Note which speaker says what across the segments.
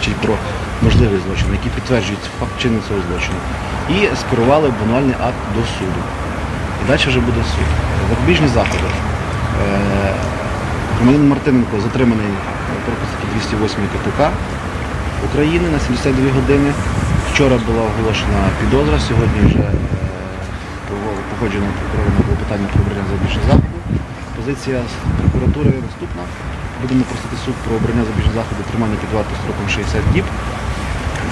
Speaker 1: свідчать про можливий злочин, які підтверджують факт чинення цього злочину. І скерували обвинувальний акт до суду. І далі вже буде суд. Запобіжні заходи. Е, Громадянин Мартиненко затриманий по статті 208 КПК України на 72 години. Вчора була оголошена підозра, сьогодні вже е, було погоджено прокурором було питання про обрання запобіжного заходу. Позиція прокуратури наступна. Будемо просити суд про обрання запобіжного заходу тримання під вартою строком 60 діб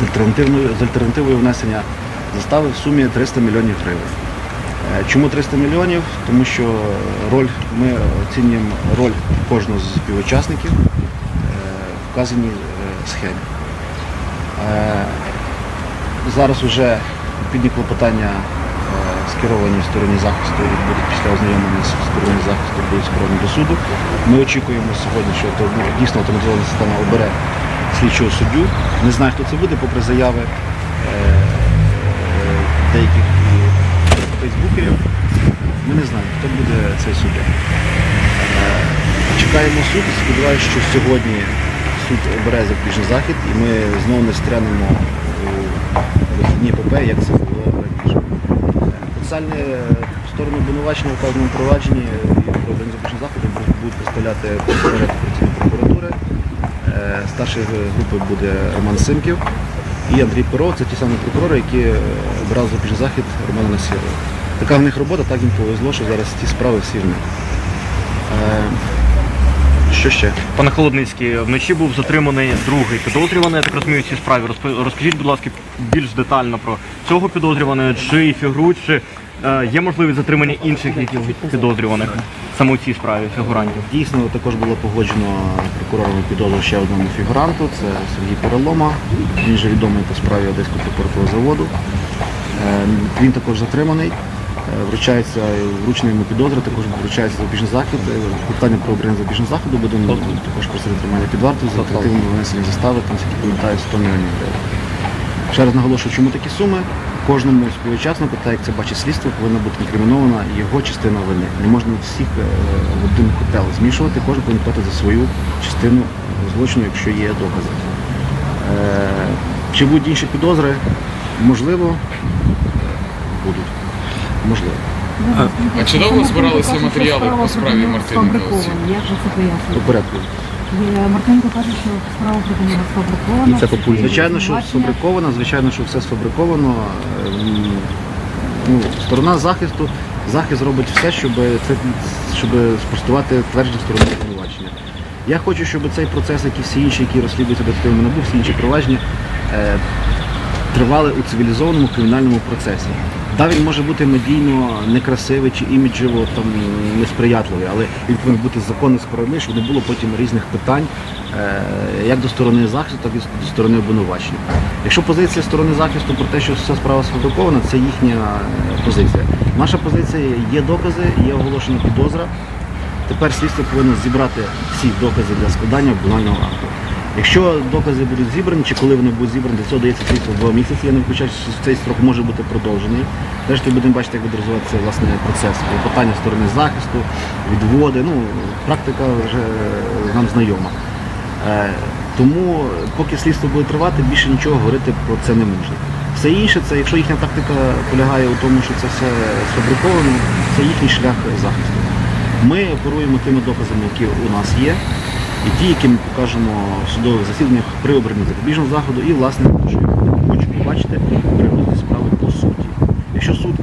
Speaker 1: з альтернативною, з альтернативою внесення застави в сумі 300 мільйонів гривень. Е, Чому 300 мільйонів? Тому що роль, ми оцінюємо роль кожного з співучасників е, в вказаній е, схемі. Зараз вже відповідні клопотання скеровані стороні захисту і будуть після ознайомлення з сторони захисту будуть скеровані до суду. Ми очікуємо сьогодні, що дійсно автоматизована система обере слідчого суддю. Не знаю, хто це буде, попри заяви е, деяких фейсбукерів. Ми не знаємо, хто буде цей суддя. Е, Чекаємо суд. Сподіваюся, що сьогодні суд обере запобіжний захід і ми знову не стрянемо у вихідні ПП, як це було. Процесуальні сторони обвинувачення у вказаному провадженні і проведення заходи заходу будуть- представляти представник прокуратури. Старшої Старший групи буде Роман Симків і Андрій Перо. Це ті самі прокурори, які е, обирали запобіжний захід Романа Насірова. Така в них робота, так їм повезло, що зараз ті справи всі в них. Що ще?
Speaker 2: Пане Холодницький, вночі був затриманий другий підозрюваний, я так розумію, в цій справі. Розкажіть, будь ласка, більш детально про цього підозрюваного, чи фігурують, чи е, є можливість затримання інших підозрюваних саме у цій справі фігурантів.
Speaker 1: Дійсно, також було погоджено прокурором підозру ще одному фігуранту, це Сергій Перелома. Він же відомий по справі Одеського прокуратурного заводу. Е, Він також затриманий. Е, Вручається вручена йому підозра, також вручається запобіжний захід. Е, Питання про обрання запобіжного заходу будемо також просити тримання під вартою за альтернативним винесення застави, там скільки пам'ятаю 100 мільйонів гривень. Ще раз наголошую, чому такі суми. Кожному співучаснику, так як це бачить слідство, повинна бути інкримінована його частина вини. Не можна всіх е, в один котел змішувати, кожен повинен платити за свою частину злочину, якщо є докази. Чи будуть інші підозри? Можливо. Можливо.
Speaker 3: А чи довго збиралися матеріали по справі Мартиненка?
Speaker 4: Як же це пояснює?
Speaker 1: порядку.
Speaker 4: Є- Мартиненко каже, що справа проти нього сфабрикована.
Speaker 1: Це популізм. Звичайно, що сфабриковано, звичайно, що все сфабриковано. Ем, Ну, сторона захисту, захист робить все, щоб, це, щоб спростувати твердження сторони обвинувачення. Я хочу, щоб цей процес, як і всі інші, які розслідуються детективами НАБУ, всі інші провадження, е, тривали у цивілізованому кримінальному процесі. Да, він може бути медійно некрасивий чи іміджево там несприятливий, але він повинен бути законно справедливий, щоб не було потім різних питань е, як до сторони захисту, так і до сторони обвинувачення. Якщо позиція сторони захисту про те, що вся справа сфабрикована, це їхня е, позиція. Наша позиція є докази, є оголошена підозра. Тепер слідство повинно зібрати всі докази для складання обвинувального акту. Якщо докази будуть зібрані, чи коли вони будуть зібрані, для цього дається слідство два місяці. Я не виключаю, що цей строк може бути продовжений. Зрештою будемо бачити, як буде розвиватися власне процес. Питання сторони захисту, відводи. Ну, практика вже нам знайома. Е, Тому, поки слідство буде тривати, більше нічого говорити про це не можна. Все інше, це якщо їхня тактика полягає у тому, що це все сфабриковано, це їхній шлях захисту. Ми оперуємо тими доказами, які у нас є, і ті, які ми покажемо в судових засіданнях при обранні запобіжного заходу, і власне, що я хочу побачити при розгляді справи по суті. Якщо суд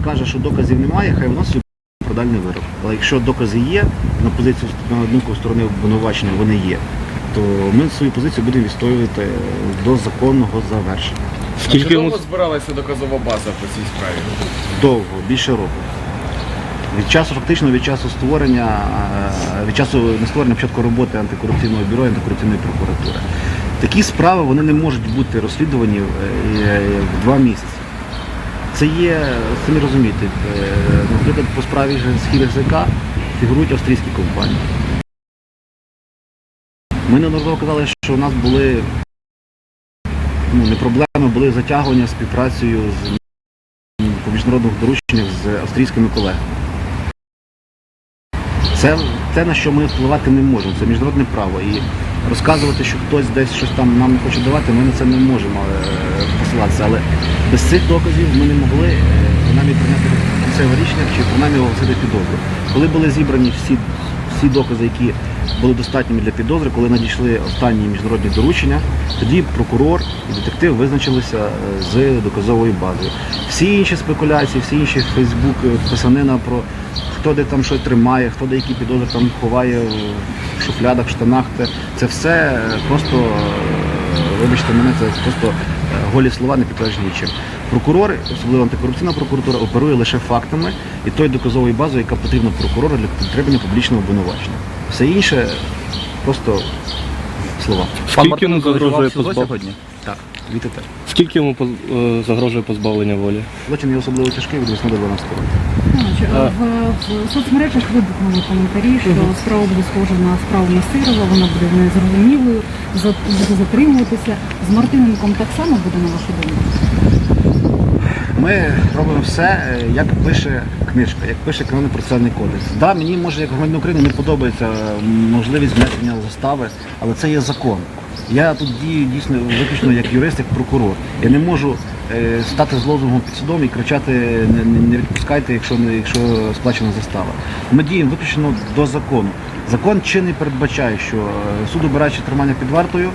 Speaker 1: скаже, що доказів немає, хай вносить продальний вирок. Але якщо докази є, на позицію на думку сторони обвинувачення вони є, то ми свою позицію будемо відстоювати до законного завершення.
Speaker 3: А чи довго збиралася доказова база по цій справі?
Speaker 1: Довго, більше року. Від часу, фактично від часу створення, е, від часу не створення початку роботи антикорупційного бюро антикорупційної прокуратури. Такі справи вони не можуть бути розслідувані е, в два місяці. Це є, самі розумієте, е, наприклад, по справі схід ГЗК фігурують австрійські компанії. Ми неодноразово казали, що у нас були ну, не проблеми, були затягування співпрацею з по міжнародних дорученнях з австрійськими колегами. Це те, на що ми впливати не можемо, це міжнародне право. І розказувати, що хтось десь щось там нам не хоче давати, ми на це не можемо е, посилатися. Але без цих доказів ми не могли е, принаймні прийняти кінцеве рішення чи принаймні оголосити підозру. Коли були зібрані всі, всі докази, які були достатніми для підозри, коли надійшли останні міжнародні доручення, тоді прокурор і детектив визначилися е, з доказовою базою. Всі інші спекуляції, всі інші Фейсбук, е, писанина про хто де там що тримає, хто де які підозри там ховає в шуфлядах, штанах, це, все е, просто, вибачте мене, це просто голі слова не підтверджені нічим. Прокурори, особливо антикорупційна прокуратура, оперує лише фактами і тою доказовою базою, яка потрібна прокурору для підтримання публічного обвинувачення. Все інше просто слова.
Speaker 5: Скільки йому загрожує позбав...
Speaker 1: сьогодні? Так, вітите.
Speaker 5: Скільки йому поз- е, загрожує позбавлення волі?
Speaker 1: Злочин є особливо тяжкий від 8 до 12 років.
Speaker 5: А.
Speaker 4: В, в соцмережах вибухнули коментарі, що справа буде схожа на справу Насирова, вона буде незрозумілою, буде затримуватися. З Мартиненком так само буде, на вашу думку?
Speaker 1: Ми робимо все, е, як пише книжка, як пише Кримінальний процесуальний кодекс. Да, мені може як громадянин України не подобається е, можливість внесення застави, але це є закон. Я тут дію дійсно виключно як юрист, як прокурор. Я не можу е, стати з лозунгом під судом і кричати не, відпускайте, якщо не якщо сплачена застава. Ми діємо виключно до закону. Закон чинний передбачає, що суд, обираючи тримання під вартою,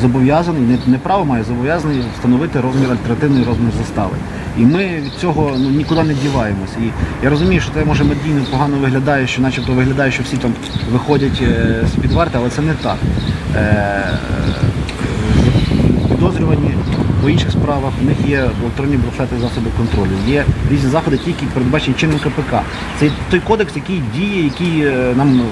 Speaker 1: зобов'язаний, не право має, зобов'язаний встановити розмір альтернативний розмір застави. І ми від цього ну, нікуди не діваємося. І я розумію, що це може медійно погано виглядає, що начебто виглядає, що всі там виходять е, з-під варти, але це не так. Е, підозрювані по інших справах, у них є електронні браслети засоби контролю, є різні заходи, ті, які передбачені чинним КПК. Це той кодекс, який діє, який е, нам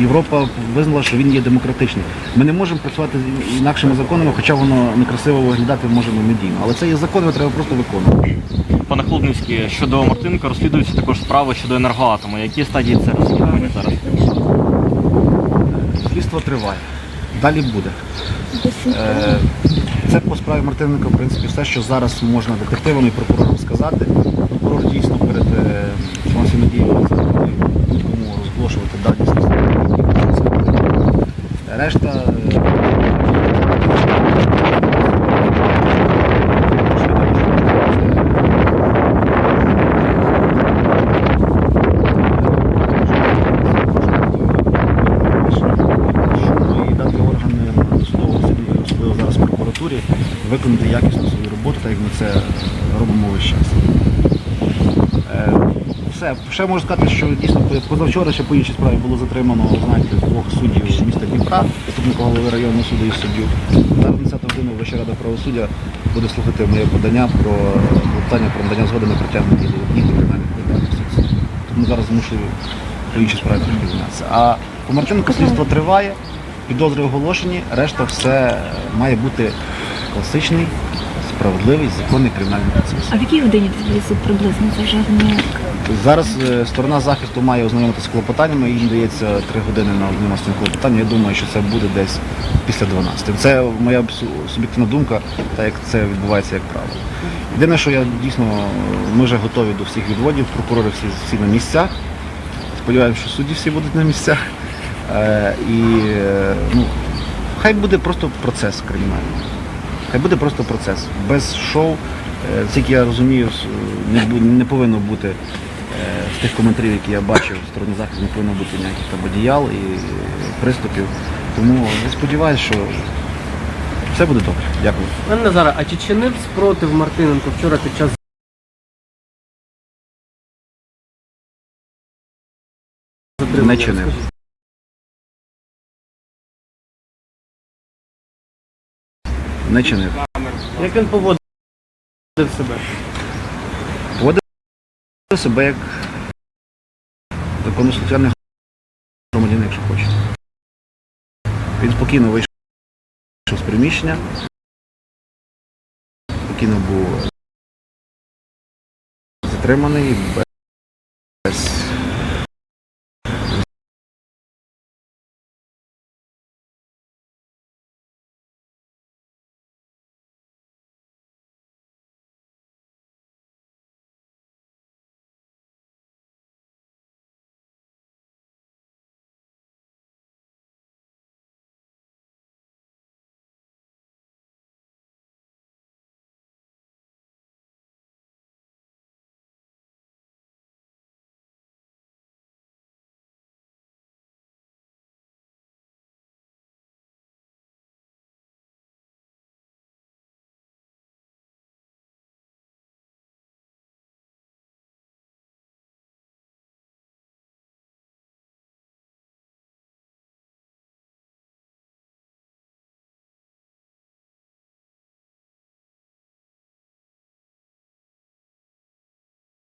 Speaker 1: Європа визнала, що він є демократичний. Ми не можемо працювати з інакшими законами, хоча воно некрасиво виглядати може медійно. Але це є закон, його треба просто виконувати.
Speaker 2: Пане Холодницький, щодо Мартинка розслідуються також справи щодо енергоатому. Які стадії це розслідування зараз?
Speaker 1: Слідство триває. Далі буде. Е, Це по справі Мартиненка, в принципі, все, що зараз можна детективам і прокурорам сказати. Прокурор дійсно перед е, всіма діями нікому розголошувати дані слідства. Решта. е, і дати органи досудового суду, особливо зараз в прокуратурі, виконати якісно свою роботу, так як ми це робимо весь час. Е, Все, ще можу сказати, що дійсно позавчора ще по іншій справі було затримано знаєте, двох суддів міста Дніпра, заступника голови районного суду і суддю. Зараз на 10 годину Вища рада правосуддя буде слухати моє подання про питання про надання згоди на притягнення до кримінальних відповідальності. Тому зараз змушую по іншій справі трохи. А по Мартинку слідство триває, підозри оголошені, решта все має бути класичний, справедливий, законний кримінальний процес.
Speaker 6: А в якій годині суд приблизно? Вже не
Speaker 1: Зараз е, сторона захисту має ознайомитися з клопотаннями, їм дається 3 години на ознайомитися з клопотанням. Я думаю, що це буде десь після 12. Це моя суб'єктивна думка, так як це відбувається як правило. Єдине, що я дійсно, е, ми вже готові до всіх відводів, прокурори всі, всі на місцях. Сподіваємося, що судді всі будуть на місцях. Е, і е, ну, хай буде просто процес кримінальний. Хай буде просто процес. Без шоу, е, скільки я розумію, не, повинно бути е, тих коментарів, які я бачив в стороні захисту, не повинно бути ніяких там одіял і приступів. Тому я сподіваюся, що все буде добре. Дякую.
Speaker 7: Пане Назаре, а чи чинив спротив Мартиненко вчора під час
Speaker 1: Не чинив. Не чинив.
Speaker 7: Як він поводив себе?
Speaker 1: Поводив себе як законно-соціальний громадянин, якщо хоче. Він спокійно вийшов з приміщення, спокійно був затриманий без